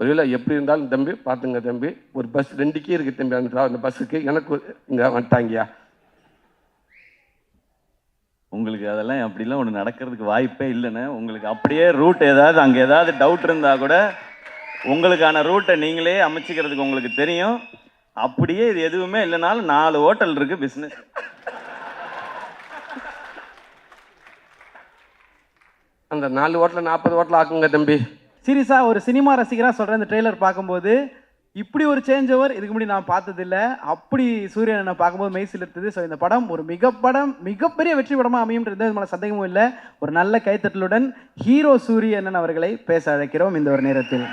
ஒருவேளை எப்படி இருந்தாலும் தம்பி பார்த்துங்க தம்பி ஒரு பஸ் ரெண்டு கீ இருக்கு தம்பி அந்த அந்த பஸ்ஸுக்கு எனக்கு இங்க வந்துட்டாங்கயா உங்களுக்கு அதெல்லாம் அப்படிலாம் ஒன்று நடக்கிறதுக்கு வாய்ப்பே இல்லைண்ணே. உங்களுக்கு அப்படியே ரூட் ஏதாவது அங்கே ஏதாவது டவுட் இருந்தால் கூட உங்களுக்கான ரூட்டை நீங்களே அமைச்சிக்கிறதுக்கு உங்களுக்கு தெரியும். அப்படியே இது எதுவுமே இல்லைனாலும் நாலு ஹோட்டல் இருக்குது பிஸ்னஸ் அந்த நாலு ஓட்டில் நாற்பது ஓட்டில் ஆக்குங்க தம்பி. சீரியஸாக ஒரு சினிமா ரசிகராக சொல்கிறேன் இந்த ட்ரெய்லர் பார்க்கும்போது. இப்படி ஒரு சேஞ்ச் ஓவர் இதுக்கு முன்னாடி நான் பார்த்ததில்ல. அப்படி சூரியனை பார்க்கும்போது மெய்சில் இருந்தது ஸோ இந்த படம் ஒரு மிக படம் மிகப்பெரிய வெற்றி படமாக அமையும் எந்த விதமான சந்தேகமும் இல்லை. ஒரு நல்ல கைத்தட்டலுடன் ஹீரோ சூரியன் அவர்களை பேச அழைக்கிறோம் இந்த ஒரு நேரத்தில்.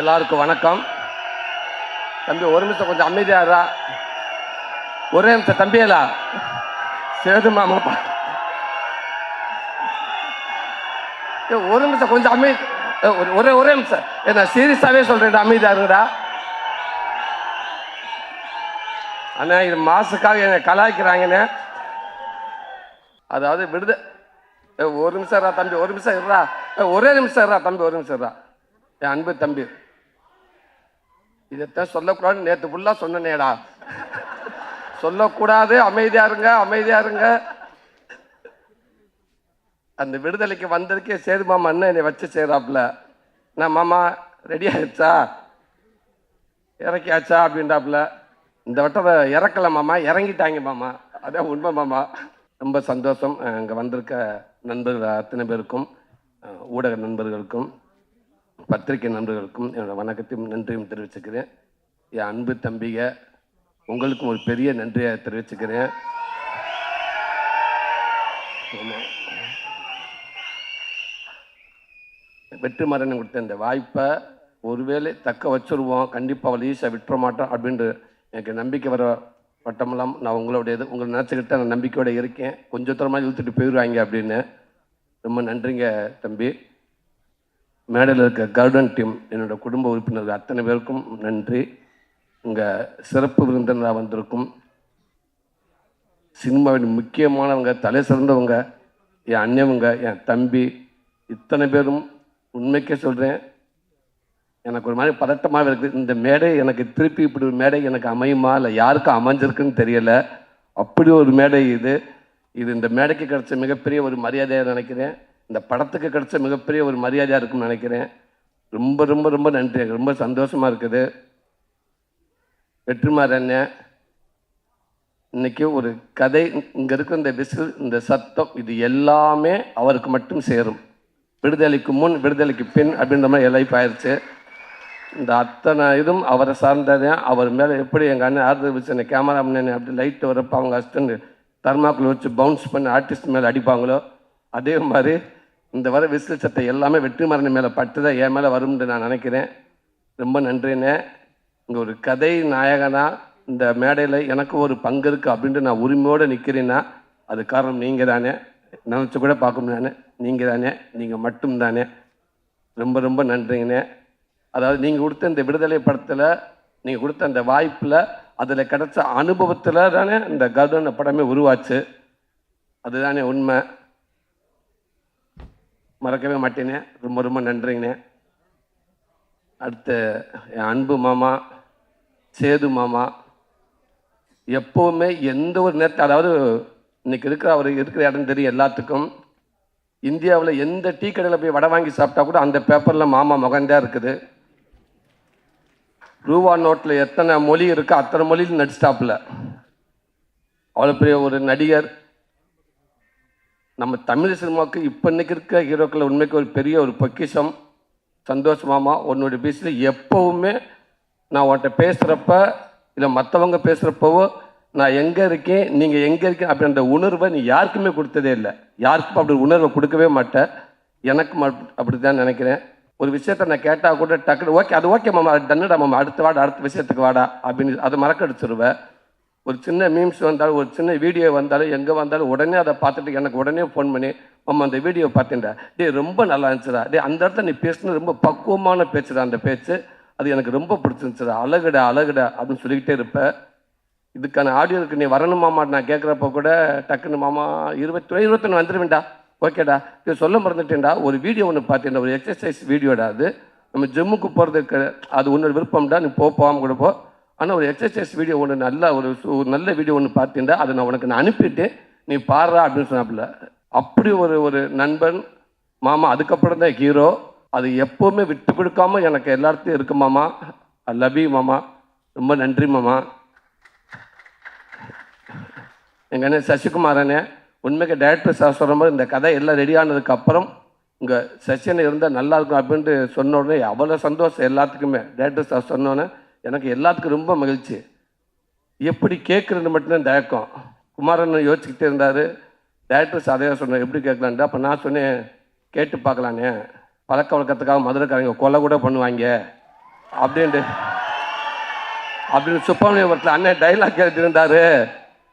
எல்லாருக்கும் வணக்கம். தம்பி ஒரு நிமிஷம் கொஞ்சம் அமைதியாரா ஒரே நிமிஷம் தம்பியலா சேது மாமா பா ஏ, ஒரு நிமிஷம் கொஞ்சம் அமை ஒரு- ஒரே ஒரே நிமிஷம். ஏ, நான் சீரியஸாகவே சொல்கிறேன் அமைதியாருங்கடா அண்ணா இது மாசுக்காக என்னை கலாய்க்கிறாங்கண்ணே. அதாவது விடுத ஏ, ஒரு நிமிஷம் இருறா தம்பி ஒரு நிமிஷம் இருறா ஒரே நிமிஷம் இருறா தம்பி ஒரு நிமிஷம் இருறா என் அன்பு தம்பி. இதைத்தான் சொல்லக்கூடாதுன்னு நேற்று ஃபுல்லாக சொன்னேனேடா. சொல்லக்கூடாது அமைதியாருங்க இருங்க இருங்க. அந்த விடுதலைக்கு வந்ததுக்கே சேது மாமா என்ன என்னை வச்சு செய்கிறாப்புல நான் மாமா ரெடி ஆயிடுச்சா? இறக்கியாச்சா? அப்படின்றாப்புல இந்த வட்டம் இறக்கல மாமா. இறங்கிட்டாங்க மாமா. அதான் உண்மை மாமா. ரொம்ப சந்தோஷம். இங்கே வந்திருக்க நண்பர்கள் அத்தனை பேருக்கும் ஊடக நண்பர்களுக்கும் பத்திரிகை நண்பர்களுக்கும் என்னோட வணக்கத்தையும் நன்றியும் தெரிவிச்சுக்கிறேன். என் அன்பு தம்பிக உங்களுக்கும் ஒரு பெரிய நன்றியை தெரிவிச்சுக்கிறேன். ஆமாம் வெற்றிமாறன் கொடுத்த இந்த வாய்ப்பை ஒருவேளை தக்க வச்சுருவோம். கண்டிப்பாக அவள் ஈஸியாக விட்டுற மாட்டோம் அப்படின்ட்டு எனக்கு நம்பிக்கை வர வட்டமெல்லாம் நான் உங்களோடையது. உங்களை நினச்சிக்கிட்டு நான் நம்பிக்கையோடு இருக்கேன். கொஞ்சம் தூரமாக இழுத்துட்டு போயிடுவாங்க அப்படின்னு. ரொம்ப நன்றிங்க தம்பி. மேடையில் இருக்க கார்டன் டீம் என்னோட குடும்ப உறுப்பினர்கள் அத்தனை பேருக்கும் நன்றி. இங்கே சிறப்பு விருந்தினராக வந்திருக்கும் சினிமாவின் முக்கியமானவங்க தலை சிறந்தவங்க என் அண்ணவங்க என் தம்பி இத்தனை பேரும் உண்மைக்கே சொல்கிறேன் எனக்கு ஒரு மாதிரி பதட்டமாக இருக்குது. இந்த மேடை எனக்கு திருப்பி இப்படி ஒரு மேடை எனக்கு அமையுமா? இல்லை யாருக்கும் அமைஞ்சிருக்குன்னு தெரியலை. அப்படி ஒரு மேடை இது. இது இந்த மேடைக்கு கிடைச்ச மிகப்பெரிய ஒரு மரியாதையாக நினைக்கிறேன். இந்த படத்துக்கு கிடைச்ச மிகப்பெரிய ஒரு மரியாதையாக இருக்கும்னு நினைக்கிறேன். ரொம்ப ரொம்ப ரொம்ப நன்றி. எனக்கு ரொம்ப சந்தோஷமாக இருக்குது. வெற்றிமாறு அண்ணன் இன்னைக்கு ஒரு கதை. இங்கே இருக்கிற இந்த விசில் இந்த சத்தம் இது எல்லாமே அவருக்கு மட்டும் சேரும். விடுதலைக்கு முன் விடுதலைக்கு பின் அப்படின்ற மாதிரி லைஃப் ஆயிடுச்சு இந்த அத்தனை இதுவும் அவரை சார்ந்ததான் அவர் மேலே எப்படி எங்கள் அண்ணன் ஆறுதல் வச்சு அந்த கேமராமேன் அப்படி லைட்டு வரப்போ அவங்க ஹஸ்பண்ட் தர்மாக்குள்ள வச்சு பவுன்ஸ் பண்ணி ஆர்டிஸ்ட் மேலே அடிப்பாங்களோ? அதே மாதிரி இந்த வர விசில் சட்டை எல்லாமே வெற்றிமாறன் மேலே பட்டு என் மேலே வரும்னு நான் நினைக்கிறேன். ரொம்ப நன்றிண்ணே. இங்கே ஒரு கதை நாயகனா இந்த மேடையில் எனக்கு ஒரு பங்கு இருக்குது அப்படின்ட்டு நான் உரிமையோடு நிற்கிறேன்னா அது காரணம் நீங்கள் தானே நினச்சி கூட பார்க்கணும் நான். நீங்கள் தானே நீங்கள் மட்டும் தானே ரொம்ப ரொம்ப நன்றிங்கண்ணே. அதாவது நீங்கள் கொடுத்த இந்த விடுதலை படத்தில் நீங்கள் கொடுத்த அந்த வாய்ப்பில் அதில் கிடைச்ச அனுபவத்தில் தானே இந்த கருடன் படமே உருவாச்சு. அதுதானே உண்மை. மறக்கவே மாட்டேனே. ரொம்ப ரொம்ப நன்றிங்கண்ணே. அடுத்து என் அன்பு மாமா சேது மாமா எப்போவுமே எந்த ஒரு நேரத்தில் அதாவது இன்றைக்கி இருக்கிற அவர் இருக்கிற இடம் தெரியும் எல்லாத்துக்கும். இந்தியாவில் எந்த டீ கடையில் போய் வடை வாங்கி சாப்பிட்டா கூட அந்த பேப்பரில் மாமா முகந்தான் இருக்குது. ரூபா நோட்டில் எத்தனை மொழி இருக்கோ அத்தனை மொழியில் நடிச்சிட்டாப்புல. அவ்வளோ பெரிய ஒரு நடிகர். நம்ம தமிழ் சினிமாவுக்கு இப்போ இன்னைக்கு இருக்க ஹீரோக்கள் உண்மைக்கு ஒரு பெரிய ஒரு பொக்கிஷம். சந்தோஷமாமா உன்னோட பேசில் எப்போவுமே நான் உன்கிட்ட பேசுகிறப்ப இல்லை மற்றவங்க பேசுகிறப்பவோ நான் எங்கே இருக்கேன் நீங்கள் எங்கே இருக்கேன் அப்படின்ற உணர்வை நீ யாருக்குமே கொடுத்ததே இல்லை. யாருக்கும் அப்படி உணர்வை கொடுக்கவே மாட்டேன் எனக்கும் அப்படி தான் நினைக்கிறேன். ஒரு விஷயத்த நான் கேட்டால் கூட டக்குனு ஓகே அது ஓகே மாமா அது தன்னுடா மாமா அடுத்த வாடா அடுத்த விஷயத்துக்கு வாடா அப்படின்னு அதை மறக்கடிச்சிருவேன் ஒரு சின்ன மீம்ஸ் வந்தாலும் ஒரு சின்ன வீடியோ வந்தாலும் எங்கே வந்தாலும் உடனே அதை பார்த்துட்டு எனக்கு உடனே ஃபோன் பண்ணி மாமா அந்த வீடியோ பார்த்தேன்டா. டே ரொம்ப நல்லா இருந்துச்சுடா. டே அந்த இடத்துல நீ பேசுனது ரொம்ப பக்குவமான பேச்சுடா அந்த பேச்சு. அது எனக்கு ரொம்ப பிடிச்சிருந்துச்சுடா. அழகுடா அழகுடா அப்படின்னு சொல்லிக்கிட்டே இருப்பேன் இதுக்கான ஆடியோக்கு நீ வரணும் மாமா நான் கேட்குறப்ப கூட டக்குன்னு மாமா இருபத்தி இருபத்தொன்று வந்துடுவேன்டா ஓகேடா. இது சொல்ல மறந்துட்டேன்டா. ஒரு வீடியோ ஒன்று பார்த்தேன்டா. ஒரு எக்ஸசைஸ் வீடியோடா அது. நம்ம ஜிம்முக்கு போகிறதுக்கு அது உன்னோட விருப்பம்டா. நீ போ போகாமல் கூட போ. ஆனால் ஒரு எக்ஸசைஸ் வீடியோ ஒன்று நல்ல ஒரு ஒரு நல்ல வீடியோ ஒன்று பார்த்தேன்டா. அதை நான் உனக்கு நான் அனுப்பிட்டு நீ பாடுறா அப்படின்னு சொன்னாப்புல. அப்படி ஒரு ஒரு நண்பன் மாமா அதுக்கப்புறம் தான் ஹீரோ அது எப்போவுமே விட்டு கொடுக்காம எனக்கு எல்லாத்தையும் இருக்கு மாமா. லவ் மாமா. ரொம்ப நன்றி மாமா. எங்கள் அண்ணன் சசிகுமாரனே அண்ணே உண்மைக்கு டேரக்டர் சார் சொல்கிற மாதிரி இந்த கதை எல்லாம் ரெடி ஆனதுக்கு அப்புறம் உங்கள் செஷன் இருந்தால் நல்லா இருக்கும் அப்படின்ட்டு சொன்ன உடனே அவ்வளோ சந்தோஷம் எல்லாத்துக்குமே. டேரக்டர் சார் சொன்னோன்னே எனக்கு எல்லாத்துக்கும் ரொம்ப மகிழ்ச்சி. எப்படி கேட்குறது மட்டும்தான் தயக்கம். குமாரன் யோசிச்சுக்கிட்டே இருந்தார். டேரக்டர் சார் அதே சொன்னார். எப்படி கேட்கலான்ட்டு? அப்போ நான் சொன்னேன் கேட்டு பார்க்கலானே. பழக்க வழக்கத்துக்காக மதுரைக்காரங்க கொலை கூட பண்ணுவாங்க. அப்படின்ட்டு. அப்படின்னு சுப்பிரமணியபுரத்தில் அண்ணன் டைலாக் கேட்டுருந்தாரு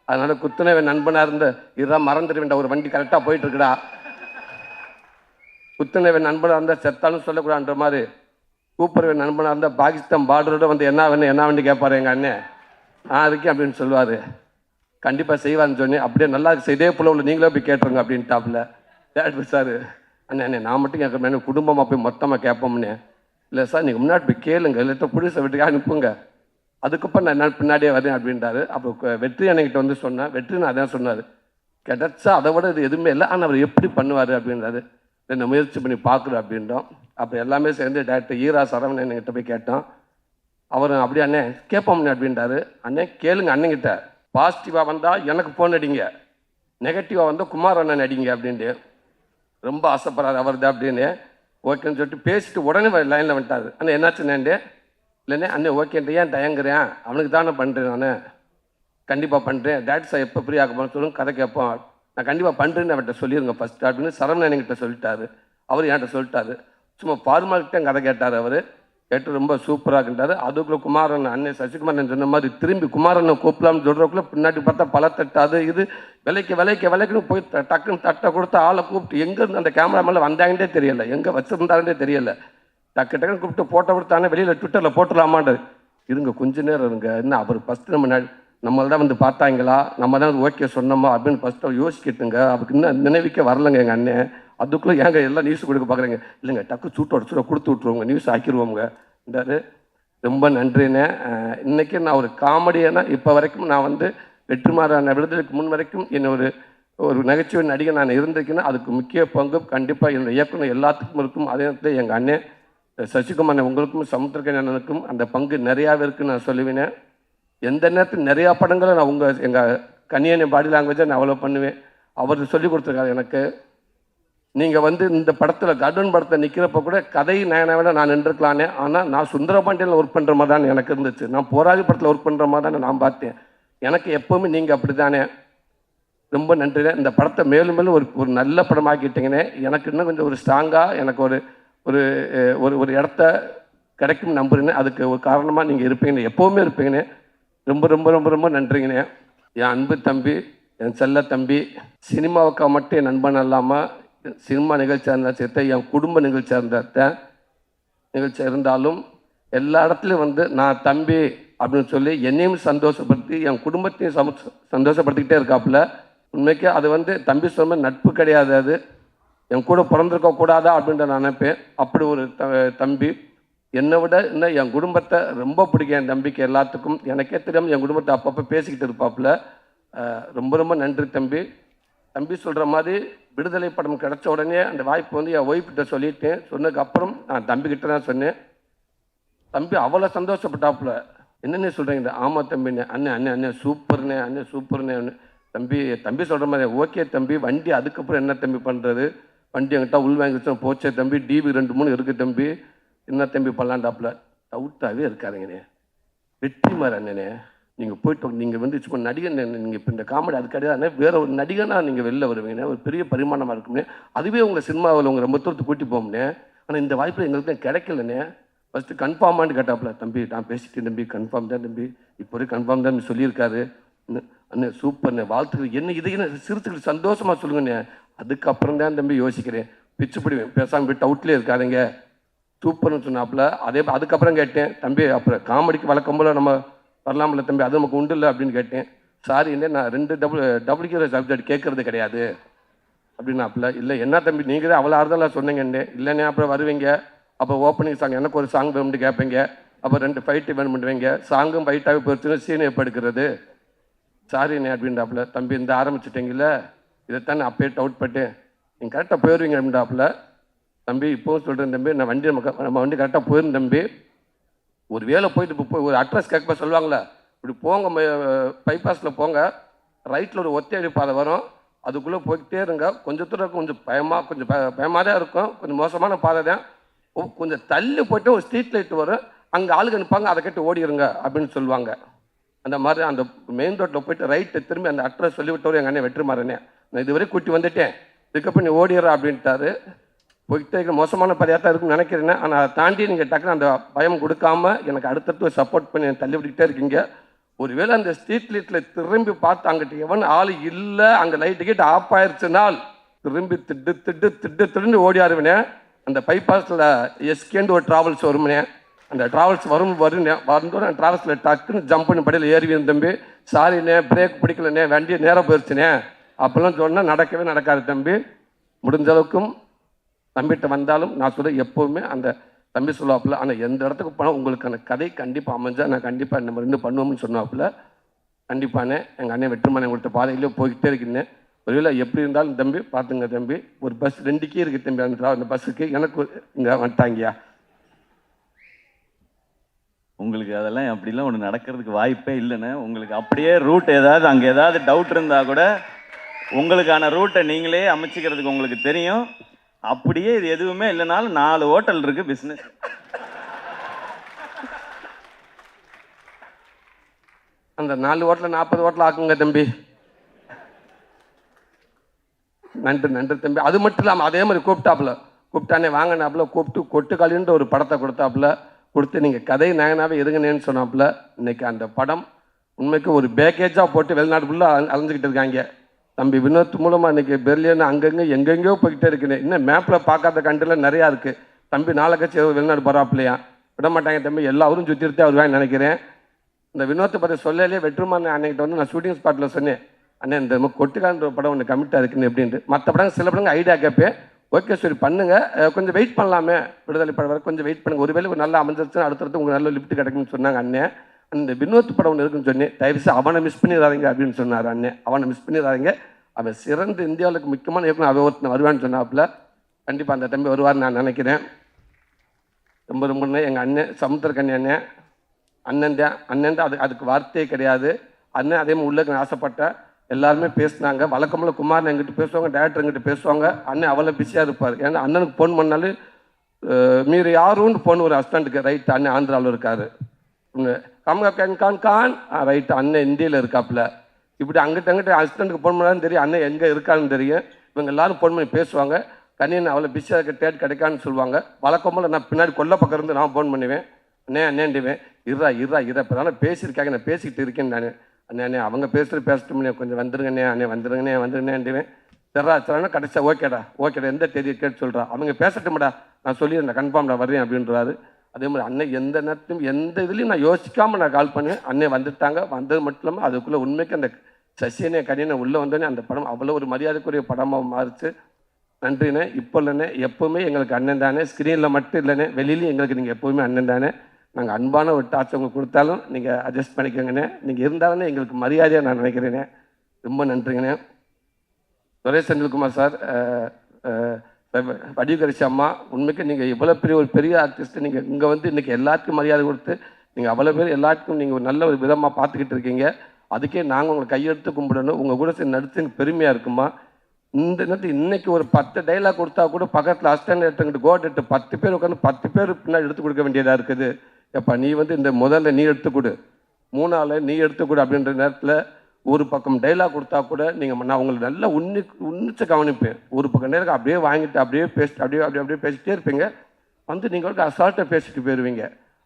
அதனால குத்துனவன் நண்பனாக இருந்து இதுதான் மறந்துடுவேன்டா ஒரு வண்டி கரெக்டாக போயிட்டு இருக்குடா குத்துனவன் நண்பனாக இருந்தால் செத்தாலும் சொல்லக்கூடாதுன்ற மாதிரி கூப்பிடுவன் நண்பனாக இருந்தால் பாகிஸ்தான் பார்டரோட வந்து என்ன வேணும் என்ன வேண்டி கேட்பாரு எங்கள் அண்ணன் நான் இருக்கேன் அப்படின்னு சொல்லுவார். கண்டிப்பாக செய்வான்னு சொன்னேன். அப்படியே நல்லா இருக்கு. இதே போல உள்ள நீங்களே போய் கேட்டுருங்க அப்படின்ட்டாப்புல. டேரக்டர் சார் அண்ணே அண்ணே நான் மட்டும் கேட்குறேன். குடும்பமாக போய் மொத்தமாக கேட்போம்னே இல்லை சார் நீங்கள் முன்னாடி போய் கேளுங்க. இல்லாட்ட புதுசை வீட்டுக்கு அனுப்புங்க. அதுக்கப்புறம் நான் பின்னாடியே வரேன் அப்படின்றாரு. அப்போ வெற்றி அன்னைக்கிட்ட வந்து சொன்னேன் வெற்றி நான் அதான் சொன்னார். கிடச்சா அதை விட இது எதுவுமே இல்லை. ஆனால் அவர் எப்படி பண்ணுவார் அப்படின்றாரு. என்ன முயற்சி பண்ணி பார்க்குறோம் அப்படின்றோம். அப்போ எல்லாமே சேர்ந்து டேரக்டர் ஈரா சரவணன் என்கிட்ட போய் கேட்டோம். அவர் அப்படியே அண்ணே கேட்போம்ண்ணே அப்படின்றாரு. அண்ணே கேளுங்க அண்ணங்கிட்ட பாசிட்டிவாக வந்தால் எனக்கு ஃபோன் அடிங்க. நெகட்டிவாக வந்தால் குமார் அண்ணன் அடிங்க அப்படின்ட்டு. ரொம்ப ஆசைப்படுறாரு அவர் தான் அப்படின்னு. ஓகேன்னு சொல்லிட்டு பேசிட்டு உடனே லைனில் வந்துட்டார். ஆனால் என்னாச்சுன்னு இல்லைண்ணே அண்ணே ஓகேன்ட்டு ஏன் தயங்குறேன்? அவனுக்கு தானே பண்ணுறேன் நான். கண்டிப்பாக பண்ணுறேன் டேட் சார் எப்போ ஃப்ரீ ஆக போகிறேன் சொல்லுங்க கதை கேட்போம். நான் கண்டிப்பாக பண்ணுறேன்னு அவர்கிட்ட சொல்லிடுங்க ஃபஸ்ட் அப்படின்னு சரவணன் என்கிட்ட சொல்லிட்டாரு. அவர் என்கிட்ட சொல்லிட்டாரு. சும்மா ஃபார்மாலிட்ட கதை கேட்டார் அவர். கேட்டு ரொம்ப சூப்பராக இருக்கின்றாரு அதுக்குள்ளே குமாரன் அண்ணன் சசிகுமாரன் சொன்ன மாதிரி திரும்பி குமாரனை கூப்பிடலாம்னு சொல்கிறக்குள்ளே பின்னாடி பார்த்தா பல தட்டு அது இது விலைக்கு விலைக்கு விலைக்குன்னு போய் டக்குன்னு தட்டை கொடுத்து ஆளை கூப்பிட்டு எங்கேருந்து அந்த கேமரா மேலே வந்தாங்கன்னே தெரியல. எங்கே வச்சுருந்தாங்கன்னே தெரியலை. டக்கு டக்குன்னு கூப்பிட்டு போட்டவர் தானே வெளியில் ட்விட்டரில் போட்டுடலாமான்றது இருங்க கொஞ்ச நேரம் இருங்க. என்ன அவர் ஃபஸ்ட்டு நம்ம நம்மளை தான் வந்து பார்த்தாங்களா? நம்ம தான் ஓகே சொன்னோமா? அப்படின்னு ஃபஸ்ட்டு யோசிக்கிட்டுங்க. அவருக்கு இன்னும் நினைவுக்கே வரலங்க எங்கள் அண்ணன் அதுக்குள்ளே ஏங்க எல்லாம் நியூஸ் கொடுக்க பார்க்குறேங்க? இல்லைங்க டக்கு சூட்டோட சூட கொடுத்து விட்ருவோங்க நியூஸ் ஆக்கிடுவோங்க என்றாரு ரொம்ப நன்றிண்ணே. இன்றைக்கி நான் ஒரு காமெடியனா இப்போ வரைக்கும் நான் வந்து வெற்றிமாறான விடுதலுக்கு முன் வரைக்கும் என்ன ஒரு ஒரு நகைச்சுவை நடிகை நான் இருந்திருக்கேன்னா அதுக்கு முக்கிய பங்கு கண்டிப்பாக என்னோட இயக்குனர் எல்லாத்துக்கும் இருக்கும். அதே நேரத்தில் எங்கள் அண்ணன் சசிகுமார் உங்களுக்கும் சமுத்திரக்கன் அந்த பங்கு நிறையாவே இருக்குன்னு நான் சொல்லுவேன் எந்த நேரத்தில் நிறையா படங்களை நான் உங்கள் எங்கள் கனியனை பாடி லாங்குவேஜை நான் அவ்வளோ பண்ணுவேன். அவர் சொல்லி கொடுத்துருக்காரு எனக்கு. நீங்கள் வந்து இந்த படத்தில் கர்டன் படத்தை நிற்கிறப்ப கூட கதை நயனை விட நான் நின்றுக்கலானே. ஆனால் நான் சுந்தரபாண்டியில் ஒர்க் பண்ணுற மாதிரி தான் எனக்கு இருந்துச்சு. நான் போராளி படத்தில் ஒர்க் பண்ணுற மாதிரி தானே நான் பார்த்தேன். எனக்கு எப்போவுமே நீங்கள் அப்படி தானே ரொம்ப நன்றி இந்த படத்தை மேலும் மேலும் ஒரு ஒரு நல்ல படமாக்கிட்டீங்கன்னே எனக்கு இன்னும் கொஞ்சம் ஒரு ஸ்ட்ராங்காக எனக்கு ஒரு ஒரு ஒரு ஒரு இடத்த கிடைக்கும் நம்புறேன்னு அதுக்கு ஒரு காரணமாக நீங்கள் இருப்பீங்கன்னு எப்போவுமே இருப்பீங்கண்ணே ரொம்ப ரொம்ப ரொம்ப ரொம்ப நன்றிங்கண்ணே என் அன்பு தம்பி என் செல்ல தம்பி சினிமாவுக்காக மட்டும் என் நண்பன் இல்லாமல் சினிமா நிகழ்ச்சியாக இருந்தால் சேர்த்த என் குடும்ப நிகழ்ச்சியாக இருந்தால் நிகழ்ச்சி இருந்தாலும் எல்லா இடத்துலையும் வந்து நான் தம்பி அப்படின்னு சொல்லி என்னையும் சந்தோஷப்படுத்தி என் குடும்பத்தையும் சம சந்தோஷப்படுத்திக்கிட்டே இருக்காப்புல. உண்மைக்கு அது வந்து தம்பி சொன்ன நட்பு கிடையாது அது. என் கூட பிறந்திருக்க கூடாதா அப்படின்ற நான் நினைப்பேன். அப்படி ஒரு த- தம்பி. என்னை விட இன்னும் என் குடும்பத்தை ரொம்ப பிடிக்கும் என் தம்பிக்கு எல்லாத்துக்கும். எனக்கே தெரியாமல் என் குடும்பத்தை அப்பப்போ பேசிக்கிட்டு இருப்பாப்புல. ரொம்ப ரொம்ப நன்றி தம்பி. தம்பி சொல்கிற மாதிரி விடுதலை படம் கிடைச்ச உடனே அந்த வாய்ப்பு வந்து என் ஒய்ஃப்கிட்ட சொல்லிட்டேன். சொன்னதுக்கு அப்புறம் நான் தம்பிக்கிட்ட தான் சொன்னேன். தம்பி அவ்வளோ சந்தோஷப்பட்டாப்புல. என்னென்ன சொல்கிறீங்க ஆமாம் தம்பிண்ணே அண்ணே அண்ணே அண்ணே சூப்பர்ண்ணே அண்ணே சூப்பர்ண்ணே தம்பி தம்பி சொல்கிற மாதிரி ஓகே தம்பி. வண்டி அதுக்கப்புறம் என்ன தம்பி பண்ணுறது வண்டி என்கிட்ட உள் வாங்கிச்சு போச்சே தம்பி. டிவி ரெண்டு மூணு இருக்குது தம்பி. என்ன தம்பி பல்லாண்டாப்பில்? டவுட்டாகவே இருக்காருங்கண்ணே வெற்றிமார் அண்ணனே நீங்கள் போயிட்டு நீங்கள் வந்து இப்போ நடிகன் நீங்கள் இப்போ இந்த காமெடி அது கிடையாது வேற ஒரு நடிகனாக நீங்கள் வெளில வருவீங்கண்ணே. ஒரு பெரிய பரிமாணமாக இருக்கும்னே அதுவே உங்கள் சினிமாவில் உங்கள் ரொம்ப தூரத்து கூட்டி போகும்னே ஆனால் இந்த வாய்ப்பு எங்களுக்கு கிடைக்கலண்ணே. ஃபஸ்ட்டு கன்ஃபார்மான்னு கேட்டாப்புல தம்பி நான் பேசிட்டேன் தம்பி. கன்ஃபார்ம் தான் தம்பி. இப்போ வரைக்கும் கன்ஃபார்ம் தான் சொல்லியிருக்காரு. அண்ணே, அண்ணே சூப்பர்ண்ணே வாழ்த்துக்கள். என்ன இதை என்ன சிறுத்துக்கள் சந்தோஷமாக சொல்லுங்கண்ணே. அதுக்கப்புறம் தான் தம்பி யோசிக்கிறேன். பிச்சு பிடிவேன் பேசாமல் போய் டவுட்லேயே இருக்காதீங்க. சூப்பர்னு சொன்னாப்புல அதே அதுக்கப்புறம் கேட்டேன். தம்பி அப்புறம் காமெடிக்கு வழக்கம் போல நம்ம வரலாம்ல தம்பி அது நமக்கு உண்டு இல்லை அப்படின்னு கேட்டேன். சாரி என்ன நான் ரெண்டு டபுள் டபுள் சப்ஜெக்ட் கேட்குறது கிடையாது. அப்படின்னாப்புல இல்லை என்ன தம்பி நீங்கள் தான் அவ்வளோ ஆறுதலாக சொன்னீங்கன்னு. இல்லைண்ணே அப்புறம் வருவீங்க. அப்போ ஓப்பனிங் சாங் எனக்கு ஒரு சாங் வேணும்னு கேட்பீங்க. அப்போ ரெண்டு ஃபைட்டு வேணும் பண்ணுவீங்க சாங்கும் ஃபைட்டாகவே போச்சுன்னா சீன் எப்போ எடுக்கிறது சாரிண்ணே அப்படின்றாப்புல தம்பி இந்த ஆரம்பிச்சிட்டிங்கல்ல. இதைத்தான் நான் அப்பயே டவுட் பட்டு நீங்கள் கரெக்டாக போயிடுவீங்க அப்படின்றாப்புல தம்பி இப்போவும் சொல்கிறேன் தம்பி நான் வண்டி நம்ம நம்ம வண்டி கரெக்டாக போயிரும் தம்பி. ஒரு வேலை போயிட்டு இப்போ போய் ஒரு அட்ரஸ் கேட்க சொல்லுவாங்களே இப்படி போங்க பைபாஸில் போங்க ரைட்டில் ஒரு ஒத்தையடி பாதை வரும். அதுக்குள்ளே போய்கிட்டே இருங்க. கொஞ்சம் தூரம் கொஞ்சம் பயமாக கொஞ்சம் பயமாக தான் இருக்கும். கொஞ்சம் மோசமான பாதை தான். கொஞ்சம் தள்ளி போய்ட்டு ஒரு ஸ்ட்ரீட் லைட் வரும். அங்கே ஆளுங்க நிற்பாங்க அதை கட்டி ஓடிடுங்க அப்படின்னு சொல்லுவாங்க. அந்த மாதிரி அந்த மெயின் ரோட்டில் போயிட்டு ரைட்டு திரும்பி அந்த அட்ரஸ் சொல்லிவிட்டவர் எங்கள் அண்ணன் வெற்றிமாறனே. நான் இதுவரை கூட்டி வந்துட்டேன். இதுக்கப்புறம் நீ ஓடிடுறா அப்படின்ட்டாரு. போய்கிட்டே இருக்க மோசமான பதியாக தான் இருக்குன்னு நினைக்கிறேன் ஆனால் அதை தாண்டி நீங்கள் டக்குன்னு அந்த பயம் கொடுக்காம எனக்கு அடுத்தடுத்து சப்போர்ட் பண்ணி தள்ளி விட்டுக்கிட்டே இருக்கீங்க. ஒருவேளை அந்த ஸ்ட்ரீட் லைட்டில் திரும்பி பார்த்து அங்கிட்ட எவன் ஆள் இல்லை அங்கே லைட்டு கேட்டு ஆஃப் ஆயிடுச்சுனால் திரும்பி திட்டு திட்டு திட்டு திட்டு ஓடியாருவினே அந்த பைபாஸில் எஸ்கேண்டு ஒரு ட்ராவல்ஸ் வருமனே. அந்த ட்ராவல்ஸ் வரும் வருனே அந்த ட்ராவல்ஸில் டக்குன்னு ஜம்ப் பண்ணி படியில் ஏறிவின் தம்பி. சாரிண்ணே பிரேக் பிடிக்கலண்ணே வண்டி நேராக போயிடுச்சுனே அப்போல்லாம் சொன்னால் நடக்கவே நடக்காது தம்பி. முடிஞ்ச அளவுக்கும் தம்பிகிட்ட வந்தாலும் நான் சொல்ல எப்போவுமே அந்த தம்பி சொல்லுவாப்புல ஆனால் எந்த இடத்துக்கு போனால் உங்களுக்கான கதை கண்டிப்பாக அமைஞ்சால் நான் கண்டிப்பாக நம்ம ரெண்டு பண்ணுவோம்னு சொன்னாப்புல. கண்டிப்பானே எங்கள் அண்ணன் வெற்றுமனை கொடுத்த பாதையிலே போய்கிட்டே இருக்கேன் ஒருவேளை எப்படி இருந்தாலும் தம்பி பார்த்துங்க தம்பி ஒரு பஸ் ரெண்டுக்கே இருக்குது தம்பி அந்த அந்த பஸ்ஸுக்கு எனக்கு இங்கே வந்துட்டாங்கயா உங்களுக்கு அதெல்லாம் அப்படிலாம் ஒன்று நடக்கிறதுக்கு வாய்ப்பே இல்லைண்ணே. உங்களுக்கு அப்படியே ரூட் ஏதாவது அங்கே ஏதாவது டவுட் இருந்தால் கூட உங்களுக்கான ரூட்டை நீங்களே அமைச்சிக்கிறதுக்கு உங்களுக்கு தெரியும். அப்படியே இது எதுவுமே இல்லைனாலும் நாலு ஹோட்டல் இருக்கு பிஸ்னஸ் அந்த நாலு ஓட்டில் நாற்பது ஓட்டில் ஆக்குங்க தம்பி. நன்றி நன்றி தம்பி. அது மட்டும் இல்லாமல் அதே மாதிரி கூப்பிட்டாப்புல. கூப்பிட்டானே வாங்கினாப்புல கூப்பிட்டு கொட்டுக்காலின்ற ஒரு படத்தை கொடுத்தாப்புல. கொடுத்து நீங்கள் கதை நேனாவே எதுங்கனேன்னு சொன்னாப்புல. இன்னைக்கு அந்த படம் உண்மைக்கு ஒரு பேக்கேஜாக போட்டு வெளிநாடு ஃபுல்லாக அலைஞ்சிக்கிட்டு இருக்காங்க. தம்பி வினோத் மூலமாக இன்றைக்கி பெர்லியன் அங்கங்கே எங்கெங்கேயோ போய்கிட்டே இருக்குன்னு இன்னும் மேப்பில் பார்க்காத கண்ட்ரியில் நிறையா இருக்குது தம்பி நாளை கட்சி வெளிநாடு போகிறாப்புலையா விட மாட்டாங்க தம்பி. எல்லாரும் சுற்றிட்டு வருவான்னு நினைக்கிறேன். இந்த வினோத்தை பற்றி சொல்லலே வெற்றுமான அன்னைக்கிட்ட வந்து நான் ஷூட்டிங் ஸ்பாட்டில் சொன்னேன். அண்ணே இந்த மாதிரி கொட்டுக்கான்ற படம் ஒன்று கமிட்டாக இருக்குன்னு அப்படின்ட்டு மற்ற படம் சில படங்கள் ஐடியா கேட்பேன். ஓகே சரி பண்ணுங்க. கொஞ்சம் வெயிட் பண்ணலாமே. விடுதலை படம் வரை கொஞ்சம் வெயிட் பண்ணுங்க. ஒருவேளை நல்லா அமைஞ்சிருச்சுன்னு அடுத்தடுத்து உங்களுக்கு நல்ல லிஃப்ட் கிடைக்கும்னு சொன்னாங்க அண்ணன் அந்த வினோத் படம் ஒன்று இருக்குன்னு சொன்னேன். தயவுசெய்து அவனை மிஸ் பண்ணிடாதீங்க அப்படின்னு சொன்னார் அண்ணன் அவனை மிஸ் பண்ணிடாதீங்க. அவன் சிறந்த இந்தியாவுக்கு முக்கியமான இயக்குனர் அவன் ஒருத்தன் வருவான்னு சொன்னாப்புல. கண்டிப்பாக அந்த தம்பி வருவார்னு நான் நினைக்கிறேன். ரொம்ப ரொம்ப எங்கள் அண்ணன் சமுத்திரக்கண்ணி அண்ணன் அண்ணன் தான். அண்ணன் தான். அது அதுக்கு வார்த்தையே கிடையாது. அண்ணன் அதே மாதிரி உள்ளக்கு ஆசைப்பட்டேன் எல்லாருமே பேசினாங்க. வழக்கம்போல குமார் எங்கிட்ட பேசுவாங்க டேரக்டர் எங்கிட்ட பேசுவாங்க. அண்ணன் அவ்வளோ பிஸியாக இருப்பார். ஏன்னா அண்ணனுக்கு ஃபோன் பண்ணாலும் அஹ், மீறு யாருன்னு ஃபோன் ஒரு ஹஸ்பண்டுக்கு ரைட் அண்ணன் ஆந்திராவில் இருக்காரு. கம்கா கேன் கான் கான் ரைட் அண்ணன் இந்தியில் இருக்காப்புல. இப்படி அங்கிட்ட அங்கிட்ட ஹஸ்பண்டுக்கு ஃபோன் பண்ணாலும் தெரியும். அண்ணன் எங்கே இருக்கான்னு தெரியும். இவங்க எல்லாரும் ஃபோன் பண்ணி பேசுவாங்க. கண்ணியன் அவ்வளோ பிஸியாக இருக்க டேட் கிடைக்கான்னு சொல்லுவாங்க. வழக்கம் நான் பின்னாடி கொல்ல பக்கம் இருந்து நான் ஃபோன் பண்ணுவேன். அண்ணே அண்ணேண்டுவேன் இருறா இருறா இருறா இப்போ தானே பேசியிருக்காங்க. நான் பேசிக்கிட்டு இருக்கேன் நான். அண்ணே அண்ணே அவங்க பேசுகிறது பேசட்டும்னே கொஞ்சம் வந்துருங்கண்ணே அண்ணே. வந்துருங்கண்ணே வந்துருங்கண்ணேண்டுவேன் சரிடா சரிண்ணா கடைசியாக ஓகேடா ஓகேடா எந்த தேதி கேட்டு சொல்கிறா அவங்க பேசட்டும்டா. நான் சொல்லியிருந்தேன் கன்ஃபார்ம்டா வர்றேன் அப்படின்றாரு. அதே மாதிரி அண்ணன் எந்த நேரத்தையும் எந்த இதுலையும் நான் யோசிக்காமல் நான் கால் பண்ணுவேன் அண்ணன் வந்துட்டாங்க. வந்தது மட்டும் இல்லாமல் அதுக்குள்ளே உண்மைக்கு அந்த சசியனே கனியனை உள்ளே வந்தோடனே அந்த படம் அவ்வளோ ஒரு மரியாதைக்குரிய படமாக மாறிச்சு. நன்றிண்ணே. இப்போ இல்லைண்ணே. எப்போவுமே எங்களுக்கு அண்ணன் தானே. ஸ்க்ரீனில் மட்டும் இல்லைண்ணே. வெளியிலையும் எங்களுக்கு நீங்கள் எப்போவுமே அண்ணன் தானே. நாங்கள் அன்பான ஒரு டாச் உங்களுக்கு கொடுத்தாலும் நீங்கள் அட்ஜஸ்ட் பண்ணிக்கோங்கண்ணே. நீங்கள் இருந்தாலுமே எங்களுக்கு மரியாதையாக நான் நினைக்கிறேனே ரொம்ப நன்றிங்கண்ணே. துரை செந்தில்குமார் சார் வடிவகரிசி அம்மா உண்மைக்கு நீங்கள் இவ்வளோ பெரிய ஒரு பெரிய ஆர்டிஸ்ட்டு நீங்கள் இங்கே வந்து இன்றைக்கி எல்லாத்துக்கும் மரியாதை கொடுத்து நீங்கள் அவ்வளோ பேர் எல்லாத்துக்கும் நீங்கள் ஒரு நல்ல ஒரு விதமாக பார்த்துக்கிட்டு இருக்கீங்க. அதுக்கே நாங்கள் உங்களை கையெடுத்து கும்பிடணும். உங்கள் கூட சரி நடித்து எனக்கு பெருமையாக இருக்குமா? இந்த நேரத்தில் இன்றைக்கி ஒரு பத்து டைலாக் கொடுத்தா கூட பக்கத்தில் அஸ்டாண்ட் எடுத்துக்கிட்டு கோட் பத்து பேர் உட்காந்து பத்து பேர் பின்னாடி எடுத்து கொடுக்க வேண்டியதாக இருக்குது. எப்பா நீ வந்து இந்த முதல்ல நீ எடுத்துக்கொடு மூணாவில் நீ எடுத்துக்கொடு அப்படின்ற நேரத்தில் ஒரு பக்கம் டைலாக் கொடுத்தா கூட நீங்கள் நான் உங்களை நல்லா உன்னி உன்னிச்சு கவனிப்பேன். ஒரு பக்கம் நேரம் அப்படியே வாங்கிட்டு அப்படியே பேசிட்டு அப்படியே அப்படியே அப்படியே பேசிட்டே இருப்பீங்க. வந்து நீங்கள் அசால்ட்டாக பேசிட்டு போயிடுவீங்க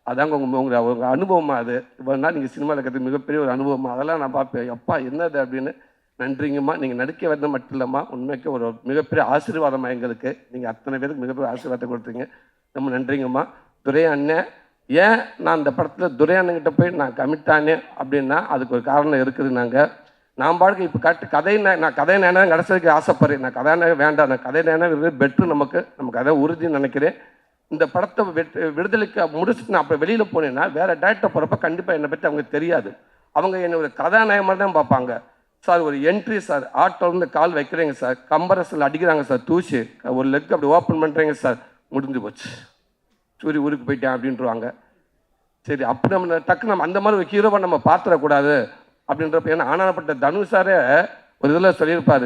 அதாங்க உங்கள் உங்கள் உங்கள் அனுபவமாக அது. இவ்வளோ நாள் நீங்கள் சினிமாவில் கற்று மிகப்பெரிய ஒரு அனுபவமாக அதெல்லாம் நான் பார்ப்பேன். எப்பா என்னது அப்படின்னு நன்றிங்கம்மா. நீங்கள் நடிக்க வந்தது மட்டும் இல்லைம்மா உண்மைக்கு ஒரு மிகப்பெரிய ஆசீர்வாதமா எங்களுக்கு. நீங்கள் அத்தனை பேருக்கு மிகப்பெரிய ஆசீர்வாதத்தை கொடுத்தீங்க. ரொம்ப நன்றிங்கம்மா. துறை அண்ணன் ஏன் நான் இந்த படத்தில் துரை போய் நான் கமிட்டானே அப்படின்னா அதுக்கு ஒரு காரணம் இருக்குது நாங்கள் நான் பாடுக்கு இப்போ கட்டு கதை நான் கதை நேரம் கடைசிக்கு ஆசைப்படுறேன். நான் கதை நேரம் வேண்டாம். நான் கதை நேரம் பெட்ரு நமக்கு. நமக்கு அதை உறுதின்னு நினைக்கிறேன். இந்த படத்தை வெட்- விடுதலைக்கு முடிச்சுட்டு நான் அப்போ வெளியில் போனேன்னா வேறு டேரக்டர் போகிறப்ப கண்டிப்பாக என்னை பற்றி அவங்க தெரியாது. அவங்க என்னை ஒரு கதாநாயகமாக தான் பார்ப்பாங்க. சார் ஒரு என்ட்ரி சார். ஆட்டோலேருந்து கால் வைக்கிறீங்க சார். கம்பரஸில் அடிக்கிறாங்க சார். தூசி. ஒரு லெக் அப்படி ஓப்பன் பண்ணுறீங்க சார். முடிஞ்சு போச்சு. சூரி ஊருக்கு போயிட்டேன் அப்படின்ட்டுருவாங்க சரி அப்படி நம்ம டக்கு நம்ம அந்த மாதிரி ஒரு ஹீரோவை நம்ம பார்த்துடக்கூடாது அப்படின்றப்ப ஏன்னா ஆனாப்பட்ட தனுஷாரே ஒரு இதில் சொல்லியிருப்பார்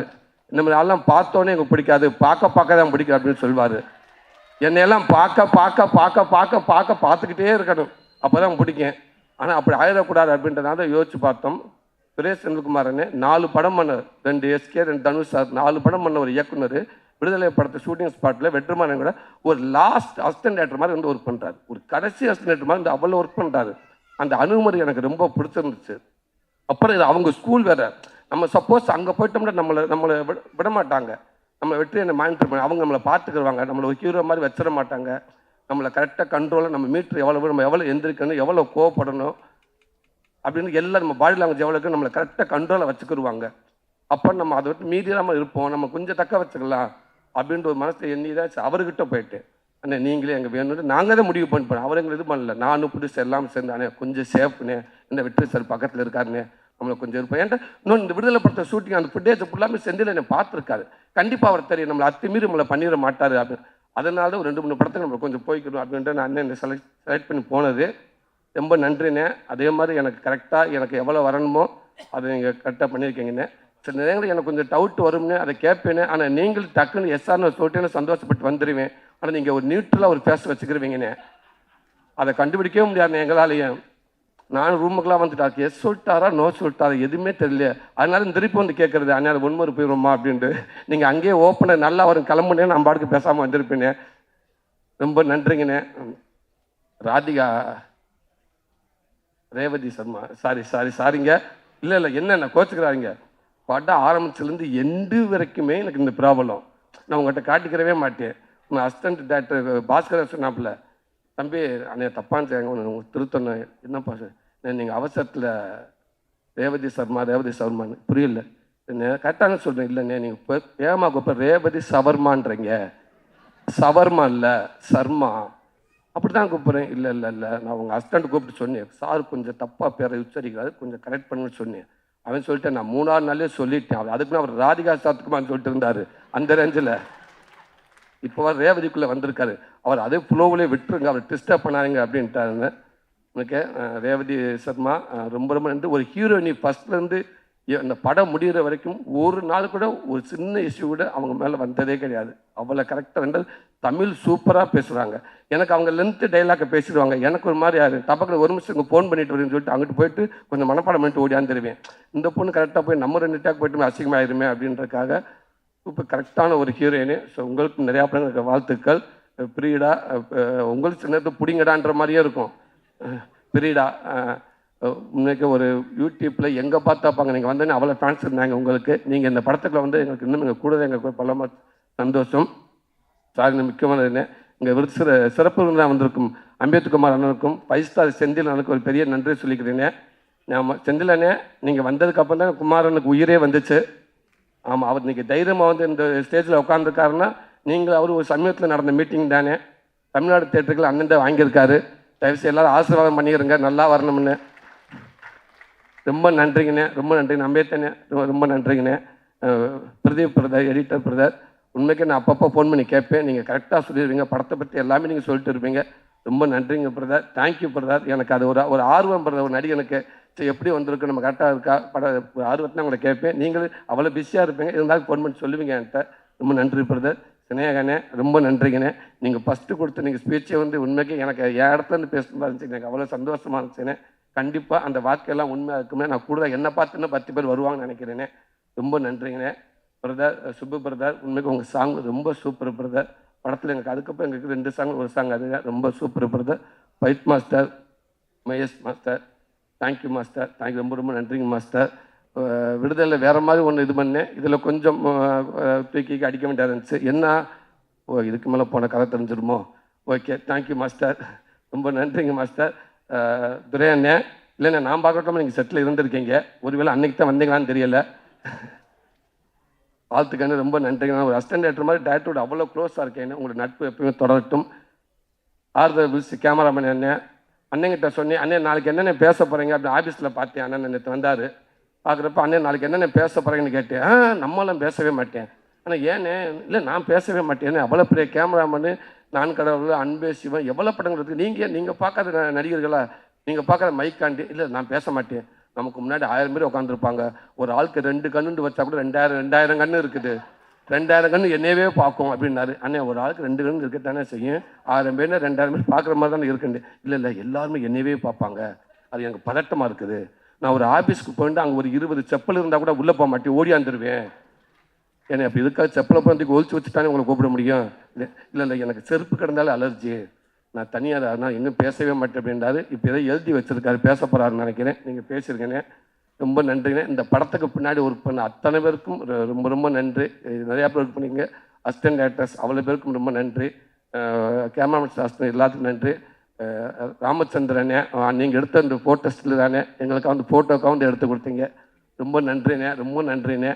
இந்த மாதிரி ஆள்லாம் பார்த்தோன்னே எனக்கு பிடிக்காது பார்க்க பார்க்க தான் பிடிக்கும் அப்படின்னு சொல்லுவார். என்னையெல்லாம் பார்க்க பார்க்க பார்க்க பார்க்க பார்க்க பார்த்துக்கிட்டே இருக்கணும். அப்போ தான் பிடிக்கும். ஆனால் அப்படி ஆயிடக்கூடாது அப்படின்றனால யோசிச்சு பார்த்தோம். சுரேஷ் செந்தில்குமாரனே நாலு படம் பண்ண ரெண்டு எஸ்கே ரெண்டு தனுஷ் சார். நாலு படம் பண்ண ஒரு இயக்குனர். விடுதலை படத்தை ஷூட்டிங் ஸ்பாட்டில் வெற்றிமாறன் கூட ஒரு லாஸ்ட் அசிஸ்டன்ட் டேரக்டர் மாதிரி வந்து ஒர்க் பண்ணுறாரு ஒரு கடைசி அசிஸ்டன்ட் டேரக்டர் மாதிரி வந்து அவ்வளோ ஒர்க் பண்ணுறாரு அந்த அணுகுமுறை எனக்கு ரொம்ப பிடிச்சிருந்துச்சு. அப்புறம் இது அவங்க ஸ்கூல் வேறு. நம்ம சப்போஸ் அங்கே போயிட்டோம்னா நம்மளை நம்மளை விட விட மாட்டாங்க. நம்மளை வெற்றி என்ன மானிட்டர் பண்ணி அவங்க நம்மளை பார்த்துக்கிடுவாங்க நம்மளை ஒரு ஹீரோ மாதிரி வச்சிட மாட்டாங்க. நம்மளை கரெக்டாக கண்ட்ரோலாக நம்ம மீட்ரு எவ்வளோ நம்ம எவ்வளோ எந்திரிக்கணும் எவ்வளோ கோவப்படணும் அப்படின்னு எல்லாம் நம்ம பாடி லாங்குவேஜ் எவ்வளோ நம்மளை கரெக்டாக கண்ட்ரோலாக வச்சுக்கிருவாங்க. அப்போ நம்ம அதை விட்டு மீறி நம்ம இருப்போம். நம்ம கொஞ்சம் தக்க வச்சுக்கலாம். அப்படின்ற ஒரு மனசில் எண்ணி தான் அவர்கிட்ட போயிட்டு அண்ணே நீங்களே எங்கள் வேணும்னு நாங்கள் தான் முடிவு பண்ணி போனோம் அவர் எங்களை இது பண்ணல. நானும் புதுசு எல்லாம் சேர்ந்தானே அண்ணே கொஞ்சம் சேஃப்னே இந்த வெற்றி சார் பக்கத்தில் இருக்காருனே நம்மளை கொஞ்சம் இருப்போம் ஏன்டா இன்னும் இந்த விடுதலை படத்தை ஷூட்டிங் அந்த ஃபுட்டேஜ் ஃபுல்லாமே செந்தில் என்னை பார்த்துருக்காரு. கண்டிப்பாக அவர் தெரியும் நம்மளை அத்துமீறி நம்மளை பண்ணிட மாட்டார் அப்படின்னு. அதனால தான் ஒரு ரெண்டு மூணு படத்துக்கு நம்ம கொஞ்சம் போய்க்கணும் அப்படின்ட்டு நான் அண்ணன் செலக்ட் செலக்ட் பண்ணி போனது. ரொம்ப நன்றிண்ணே. அதே மாதிரி எனக்கு கரெக்டாக எனக்கு எவ்வளோ வரணுமோ அதை நீங்கள் கரெக்டாக பண்ணியிருக்கீங்கண்ணே. சில நேரங்களில் எனக்கு கொஞ்சம் டவுட் வரும்னு அதை கேட்பேனே ஆனால் நீங்கள் டக்குன்னு எஸ்ஆர்னு சொல்லிட்டேன்னு சந்தோஷப்பட்டு வந்துடுவேன் ஆனால் நீங்கள் ஒரு நியூட்ரலாக ஒரு பேச வச்சுக்கிருவீங்கண்ணே அதை கண்டுபிடிக்கவே முடியாதுண்ணே எங்களாலேயே நான் ரூமுக்கெலாம் வந்துட்டாரு எஸ் சொல்லிட்டாரா நோ சொல்லிட்டாரா எதுவுமே தெரியல. அதனால திருப்பி வந்து கேட்குறது அண்ணா ஒன்மொரு போயிடுமா அப்படின்ட்டு. நீங்கள் அங்கேயே ஓப்பனாக நல்லா வரும் கிளம்புனே நான் பாட்டுக்கு பேசாமல் வந்திருப்பேனே. ரொம்ப நன்றிங்கண்ணே. ராதிகா ரேவதி சர்மா சாரி சாரி சாரிங்க இல்லை இல்லை என்னென்ன கோச்சுக்கிறாருங்க படம் ஆரம்பத்துலேருந்து எண்டு வரைக்குமே எனக்கு இந்த ப்ராப்ளம். நான் உங்கள்கிட்ட காட்டிக்கிறவே மாட்டேன். உங்கள் அசிஸ்டன்ட் டாக்டர் பாஸ்கர் சொன்னாப்புல தம்பி அண்ணே தப்பான்னு செய்யுங்க உனக்கு திருத்தணும். என்னப்பா நீங்கள் அவசரத்தில் ரேவதி சர்மா ரேவதி சவர்மான்னு. புரியல. கரெக்டான சொல்கிறேன் இல்லைண்ணே நீங்கள் இப்போ ஏமா இப்போ ரேவதி சவர்மான்றீங்க. சவர்மா இல்லை சர்மா. அப்படி தான் கூப்பிட்றேன். இல்லை இல்லை இல்லை. நான் உங்கள் ஹஸ்பண்ட் கூப்பிட்டு சொன்னேன். சார் கொஞ்சம் தப்பாக பேரை உச்சரிக்கிறாரு. கொஞ்சம் கரெக்ட் பண்ணுன்னு சொன்னேன். அவன் சொல்லிட்டேன் நான் மூணாவது நாளே சொல்லிட்டேன். அவர் அதுக்குன்னு அவர் ராதிகா சாத்துக்குமான்னு சொல்லிட்டு இருந்தார். அந்த ரேஞ்சில் இப்போ அவர் ரேவதிக்குள்ளே வந்திருக்காரு. அவர் அதே ஃப்ளோவிலே விட்டுருங்க அவர் டிஸ்டர்ப் பண்ணாருங்க அப்படின்ட்டாருன்னு உனக்கு ரேவதி சர்மா ரொம்ப ரொம்ப நன்றி. ஒரு ஹீரோயினி ஃபஸ்ட்லேருந்து இந்த படம் முடிகிற வரைக்கும் ஒரு நாள் கூட ஒரு சின்ன இஷ்யூ கூட அவங்க மேலே வந்ததே கிடையாது. அவ்வளோ கரெக்டாக வந்தால் தமிழ் சூப்பராக பேசுகிறாங்க எனக்கு அவங்க லென்த்து டைலாக்கை பேசிடுவாங்க. எனக்கு ஒரு மாதிரி யாரு டபக்கில் ஒரு நிமிஷம் இங்கே ஃபோன் பண்ணிட்டு வரேன்னு சொல்லிட்டு அங்கிட்டு போயிட்டு கொஞ்சம் மனப்பாடம் பண்ணிட்டு ஓடியாந்துருவேன் இந்த பொண்ணு கரெக்டாக போய் நம்ம ரெண்டு டேக் போயிட்டு அசிங்கமாயிருமே அப்படின்றதுக்காக இப்போ கரெக்டான ஒரு ஹீரோயினு ஸோ உங்களுக்கு நிறையா படங்களுக்கு வாழ்த்துக்கள். பிரீடா உங்களுக்கு சின்னத்தை பிடிங்கடான்ற மாதிரியே இருக்கும். பிரீடா இன்னைக்கு ஒரு யூடியூப்பில் எங்கே பார்த்தாப்பாங்க நீங்கள் வந்தோடனே அவ்வளோ ஃபேன்ஸ் இருந்தாங்க உங்களுக்கு. நீங்கள் இந்த படத்துக்குள்ள வந்து எங்களுக்கு இன்னும் எங்கள் கூட எங்களுக்கு பலமாக சந்தோஷம். சாரி முக்கியமான என்ன இங்கே விருது சிற சிறப்பு விருந்தாக வந்திருக்கும் அம்பேத்குமார் அண்ணனுக்கும் ஃபைவ் ஸ்டார் செந்தில் அண்ணனுக்கு ஒரு பெரிய நன்றி சொல்லிக்கிறேனே ஆமாம் செந்தில் அண்ணே நீங்கள் வந்ததுக்கப்புறம் தான் குமாரனுக்கு உயிரே வந்துச்சு. ஆமாம் அவர் இன்றைக்கி தைரியமாக வந்து இந்த ஸ்டேஜில் உட்காந்துருக்காருன்னா நீங்கள் அவர் ஒரு சமயத்தில் நடந்த மீட்டிங் தானே. தமிழ்நாடு தேட்டருக்கு அண்ணன் தான் வாங்கியிருக்காரு. தயவுசெய்து எல்லாரும் ஆசீர்வாதம் பண்ணிடுங்க நல்லா வரணும்னு. ரொம்ப நன்றிங்கண்ணே ரொம்ப நன்றி. நம்பியத்தண்ணே ரொம்ப ரொம்ப நன்றிங்கண்ணே. Pradeep brother editor brother. உண்மைக்கு நான் அப்பப்போ ஃபோன் பண்ணி கேட்பேன். நீங்கள் கரெக்டாக சொல்லிடுவீங்க படத்தை பற்றி எல்லாமே நீங்கள் சொல்லிட்டு இருப்பீங்க. ரொம்ப நன்றிங்க பிரதர். Thank you brother. எனக்கு அது ஒரு ஒரு ஆர்வம் பிரதர். ஒரு நடிகனுக்கு சரி எப்படி வந்திருக்கு? நம்ம கரெக்டாக இருக்கா? பட ஆர்வத்தை உங்களை கேட்பேன். நீங்களும் அவ்வளோ பிஸியாக இருப்பீங்க. இருந்தாலும் ஃபோன் பண்ணி சொல்லுவீங்க என்கிட்ட. ரொம்ப நன்றி பிரதர். சினேகண்ணே ரொம்ப நன்றிங்கண்ணே. நீங்கள் ஃபஸ்ட்டு கொடுத்த நீங்கள் ஸ்பீச்சை வந்து உண்மைக்கு எனக்கு என் இடத்துல இருந்து பேசுகிறதா இருந்துச்சு. எனக்கு அவ்வளோ சந்தோஷமாக இருந்துச்சுண்ணே. கண்டிப்பாக அந்த வார்த்தையெல்லாம் உண்மையாக இருக்குமே நான் கூட என்ன பார்த்துன்னு பத்து பேர் வருவாங்கன்னு நினைக்கிறேனே. ரொம்ப நன்றிங்கண்ணே. பிரதர் சுப்பு பிரதர் உண்மைக்கு உங்கள் சாங் ரொம்ப சூப்பர் பிரதர் படத்தில் எங்களுக்கு அதுக்கப்புறம் எங்களுக்கு ரெண்டு சாங் ஒரு சாங் அது ரொம்ப super brother fight master Mahesh master thank you master thank you ரொம்ப ரொம்ப நன்றிங்க மாஸ்டர் விடுதலை வேறு மாதிரி ஒன்று இது பண்ணேன் இதில் கொஞ்சம் தூக்கிக்கு தூக்கி அடிக்க வேண்டியதாக இருந்துச்சு. என்ன? ஓ இதுக்கு மேலே போன கதை தெரிஞ்சிருமோ? ஓகே தேங்க்யூ மாஸ்டர் ரொம்ப நன்றிங்க மாஸ்டர் துரை அண்ணே இல்லைண்ணே நான் பார்க்கட்டும் நீங்கள் செட்டில் இருந்திருக்கீங்க. ஒருவேளை அன்னைக்கு தான் வந்தீங்களான்னு தெரியல. வாழ்த்துக்கண்ணு ரொம்ப நன்றிங்க. நான் ஒரு அஸ்டன்ட் டேரக்டர் மாதிரி டேரக்டரோட அவ்வளோ க்ளோஸாக இருக்கேன் உங்களோட நட்பு எப்பயுமே தொடரட்டும். ஆறுதல் பில்ஸ் கேமராமேன் அண்ணன் அண்ணங்கிட்ட சொன்னேன் அண்ணன் நாளைக்கு என்னென்ன பேச போகிறீங்க அப்படின்னு ஆஃபீஸில் பார்த்தேன். அண்ணன் நேற்று வந்தார். பார்க்குறப்ப அண்ணன் நாளைக்கு என்னென்ன பேச போகிறீங்கன்னு கேட்டேன். ஆ நம்மளும் பேசவே மாட்டேன். ஆனால் ஏண்ணே இல்லை நான் பேசவே மாட்டேன். அவ்வளோ பெரிய கேமராமேனு நான் கடவுள் அன்பே சிவன் எவ்வளோ படங்கிறது நீங்கள் நீங்கள் பார்க்காத நடிகர்களா? நீங்கள் பார்க்குற மைக்காண்டி இல்லை நான் பேச மாட்டேன். நமக்கு முன்னாடி ஆயிரம் பேர் உட்காந்துருப்பாங்க ஒரு ஆளுக்கு ரெண்டு கண்ணுண்டு வச்சா கூட ரெண்டாயிரம் ரெண்டாயிரம் கண்ணு இருக்குது. ரெண்டாயிரம் கண்ணு என்னையவே பார்க்கும் அப்படின்னாரு. அண்ணே ஒரு ஆளுக்கு ரெண்டு கண்ணு இருக்கத்தானே செய்யும்? ஆயிரம் பேர் ரெண்டாயிரம் பேர் பார்க்குற மாதிரி தானே இருக்குண்டு. இல்லை இல்லை எல்லாருமே என்னையவே பார்ப்பாங்க. அது எனக்கு பதட்டமாக இருக்குது. நான் ஒரு ஆஃபீஸ்க்கு போயிட்டு அங்கே ஒரு இருபது செப்பல் இருந்தால் கூட உள்ளே போக மாட்டேன் ஓடியாந்துருவேன் என்னை அப்படி இதுக்காக செப்பலை பண்ணி ஒழிச்சு வச்சுட்டானே உங்களை கூப்பிட முடியும்? இல்லை இல்லை இல்லை எனக்கு செருப்பு கிடந்தாலும் அலர்ஜி நான் தனியாக நான் இன்னும் பேசவே மாட்டேன் அப்படின்றாரு. இப்போ ஏதோ எழுதி வச்சுருக்காரு பேச போகிறாருன்னு நினைக்கிறேன். நீங்கள் பேசியிருக்கேனே ரொம்ப நன்றிங்க. இந்த படத்துக்கு பின்னாடி ஒர்க் பண்ண அத்தனை பேருக்கும் ரொம்ப ரொம்ப நன்றி. நிறையா பேர் ஒர்க் பண்ணீங்க. அசிஸ்டன்ட் டேரக்டர்ஸ் அவ்வளோ பேருக்கும் ரொம்ப நன்றி. கேமராமேன் சாஸ்திரம் எல்லாத்துக்கும் நன்றி. ராமச்சந்திரனே நீங்கள் எடுத்த அந்த ஃபோட்டோஸ்டில் தானே எங்களுக்கு வந்து ஃபோட்டோக்காக வந்து எடுத்து கொடுத்தீங்க. ரொம்ப நன்றிண்ணே ரொம்ப நன்றிண்ணே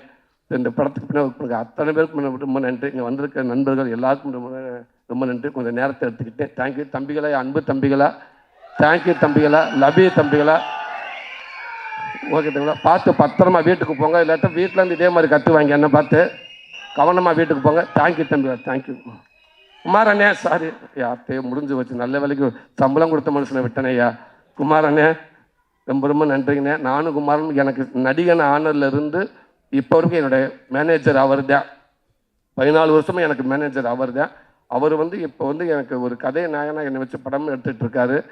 இந்த படத்துக்கு பின்னாடி அத்தனை பேருக்கு ரொம்ப- ரொம்ப நன்றி. இங்கே வந்திருக்க நண்பர்கள் எல்லாருக்கும் ரொம்ப ரொம்ப நன்றி. கொஞ்சம் நேரத்தை எடுத்துக்கிட்டேன் தேங்க்யூ தம்பிகளா அன்பு தம்பிகளா. தேங்க்யூ தம்பிகளா. லபி தம்பிகளா. ஓகே தம்பிங்களா பார்த்து பத்திரமா வீட்டுக்கு போங்க. இல்லாட்டா வீட்டில் இருந்து இதே மாதிரி கற்று வாங்கி என்ன பார்த்து கவனமாக வீட்டுக்கு போங்க. தேங்க்யூ தம்பிகளா. தேங்க்யூ குமாரண்ணே சாரி யார்கிட்டயோ முடிஞ்சு வச்சு நல்ல வேலைக்கு சம்பளம் கொடுத்த மனுஷனை விட்டனையா குமாரண்ணே ரொம்ப ரொம்ப நன்றிங்கண்ணே. நானும் குமாரன் எனக்கு நடிகன் ஆனர்ல இருந்து இப்போ வரைக்கும் என்னுடைய மேனேஜர் அவர் தான் பதினாலு வருஷமாக எனக்கு மேனேஜர் அவர் தான் அவர் வந்து இப்போ வந்து எனக்கு ஒரு கதை நாயனாக என்னை வச்சு படம் எடுத்துகிட்டு இருக்காரு.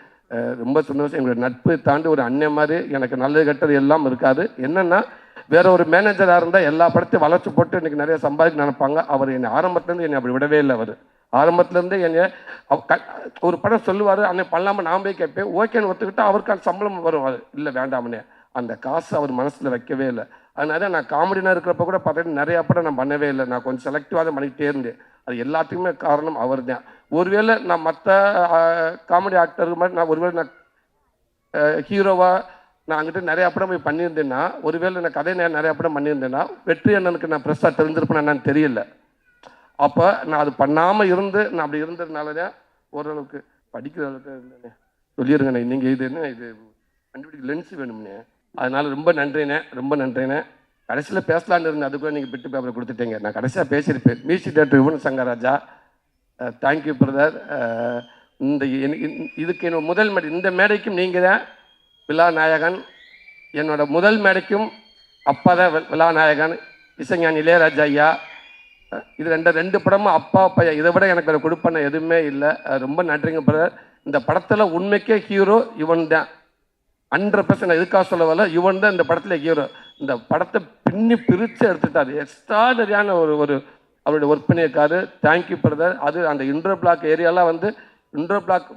ரொம்ப சந்தோஷம். எங்களுடைய நட்பு தாண்டி ஒரு அண்ணன் மாதிரி எனக்கு நல்லது கெட்டது எல்லாம் இருக்காது. என்னென்னா வேற ஒரு மேனேஜராக இருந்தால் எல்லா படத்தையும் வளர்ச்சி போட்டு இன்னைக்கு நிறைய சம்பாதிக்க நினைப்பாங்க. அவர் என்னை ஆரம்பத்துலேருந்து என்னை அப்படி விடவே இல்லை அவர். ஆரம்பத்துலேருந்தே என்னை க- ஒரு படம் சொல்லுவார் அன்னைக்கு பண்ணலாமல் நான் போய் கேட்பேன். ஓகேன்னு ஒத்துக்கிட்டால் அவருக்கான சம்பளம் வரும். அது இல்லை வேண்டாம்னே அந்த காசு அவர் மனசில் வைக்கவே இல்லை. அதனால நான் காமெடினா இருக்கிறப்ப கூட பார்த்தீங்கன்னா நிறைய படம் நான் பண்ணவே இல்லை. நான் கொஞ்சம் செலக்டிவாக தான் பண்ணிக்கிட்டே இருந்தேன். அது எல்லாத்துக்குமே காரணம் அவர் தான் ஒருவேளை நான் மற்ற காமெடி ஆக்டருக்கு மாதிரி நான் ஒருவேளை நான் ஹீரோவாக நான் அங்கிட்ட நிறைய படம் போய் பண்ணியிருந்தேன்னா ஒருவேளை நான் கதை நான் நிறைய படம் பண்ணியிருந்தேன்னா வெற்றி அண்ணனுக்கு நான் ப்ரெஸ்ஸாக தெரிஞ்சிருப்பேன் என்னன்னு தெரியல. அப்போ நான் அது பண்ணாமல் இருந்து நான் அப்படி இருந்ததுனால தான் ஓரளவுக்கு படிக்கிற அளவுக்கு சொல்லிடுங்கண்ணே நீங்கள் இது என்ன இது கண்டுபிடிக்க லென்ஸ் வேணும்னே. அதனால் ரொம்ப நன்றிண்ணே ரொம்ப நன்றிண்ணே. கடைசியில் பேசலான்னு இருந்தேன் அதுக்குள்ளே நீங்கள் பிட்டு பேப்பரை கொடுத்துட்டீங்க. நான் கடைசியாக பேசியிருப்பேன். Music director Yuvan Shankarraja thank you brother இந்த எனக்கு இதுக்கு என்னோட முதல் மேடை இந்த மேடைக்கும் நீங்கள் தான் விழா நாயகன். என்னோட முதல் மேடைக்கும் அப்பா தான் வி- விழா நாயகன். இளையராஜா ஐயா. இது ரெண்டு ரெண்டு படமும் அப்பா அப்பா இதை விட எனக்கு அதை கொடுப்பன எதுவுமே இல்லை. ரொம்ப நன்றிங்க பிரதர் இந்த படத்தில் உண்மைக்கே ஹீரோ இவன் தான். ஹண்ட்ரட் பர்சன்ட் எதுக்காக சொல்ல வரல? இவன் தான் இந்த படத்தில் ஹீரோ இந்த படத்தை பின்னி பிரித்து எடுத்துட்டாரு எக்ஸ்ட்ராடரியான ஒரு ஒரு அவருடைய ஒர்க் பண்ணியிருக்காரு. தேங்க்யூ பிரதர் அது அந்த இன்ட்ரோ பிளாக் ஏரியாலாம் வந்து இன்ட்ரோ பிளாக்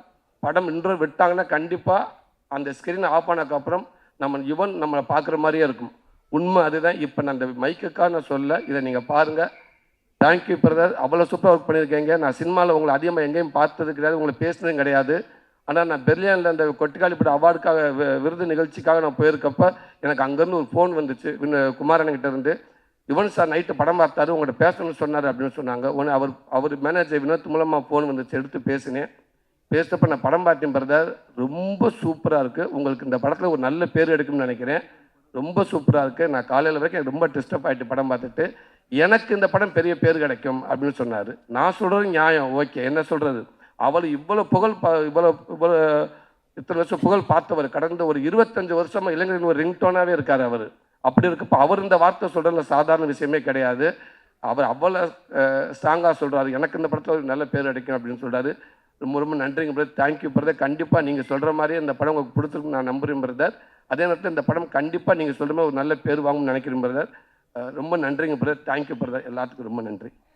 படம் இன்ட்ரோ விட்டாங்கன்னா கண்டிப்பாக அந்த ஸ்க்ரீன் ஆஃப் ஆனதுக்கப்புறம் நம்ம இவன் நம்மளை பார்க்குற மாதிரியே இருக்கும். உண்மை அதுதான். இப்போ நான் அந்த மைக்குக்காக நான் சொல்ல இதை நீங்கள் பாருங்கள் தேங்க்யூ பிரதர் அவ்வளோ சூப்பராக ஒர்க் பண்ணியிருக்கீங்க. நான் சினிமாவில் உங்களை அதிகமாக எங்கேயும் பார்த்தது கிடையாது. உங்களை பேசுனதும் கிடையாது. ஆனால் நான் பெர்லியனில் அந்த கொட்டிக்காளிப்பட அவார்டுக்காக விருது நிகழ்ச்சிக்காக நான் போயிருக்கப்போ எனக்கு அங்கேருந்து ஒரு ஃபோன் வந்துச்சு. வினு- குமாரன்கிட்ட இருந்து யுவன் சார் நைட்டு படம் பார்த்தாரு உங்கள்கிட்ட பேசணும்னு சொன்னார் அப்படின்னு சொன்னாங்க. உடனே அவர் அவர் மேனேஜர் வினோத் மூலமாக ஃபோன் வந்துச்சு எடுத்து பேசினேன். பேசுகிறப்ப நான் படம் பார்த்தேன் பிரதர் ரொம்ப சூப்பராக இருக்குது உங்களுக்கு இந்த படத்தில் ஒரு நல்ல பேர் எடுக்கும்னு நினைக்கிறேன். ரொம்ப சூப்பராக இருக்குது நான் காலையில் வரைக்கும் ரொம்ப டிஸ்டர்ப் ஆகிட்டு படம் பார்த்துட்டு எனக்கு இந்த படம் பெரிய பேர் கிடைக்கும் அப்படின்னு சொன்னார். நான் சொல்கிறது நியாயம். ஓகே. என்ன சொல்கிறது அவர் இவ்வளோ புகழ் பா இவ்வளோ இவ்வளோ இத்தனை வருஷம் புகழ் பார்த்தவர். கடந்த ஒரு இருபத்தஞ்சு வருஷமாக இளைஞரின் ஒரு ரிங்டோனாகவே இருக்கார் அவர். அப்படி இருக்கப்போ அவர் இந்த வார்த்தை சொல்கிறதுல சாதாரண விஷயமே கிடையாது. அவர் அவ்வளோ ஸ்ட்ராங்காக சொல்கிறாரு எனக்கு இந்த படத்தில் ஒரு நல்ல பேர் கிடைக்கும் அப்படின்னு சொல்கிறாரு ரொம்ப ரொம்ப நன்றிங்க பிரதர் தேங்க்யூ பிரதர் கண்டிப்பாக நீங்கள் சொல்கிற மாதிரியே இந்த படம் உங்களுக்கு பிடிச்சிருக்கு நான் நம்புகிறேன் பிரதர் அதே நேரத்தில் இந்த படம் கண்டிப்பாக நீங்கள் சொல்கிற மாதிரி ஒரு நல்ல பேர் வாங்கணும்னு நினைக்கிறேன் பிரதர் ரொம்ப நன்றிங்க பிரதர் தேங்க்யூ பிரதர் எல்லாத்துக்கும் ரொம்ப நன்றி.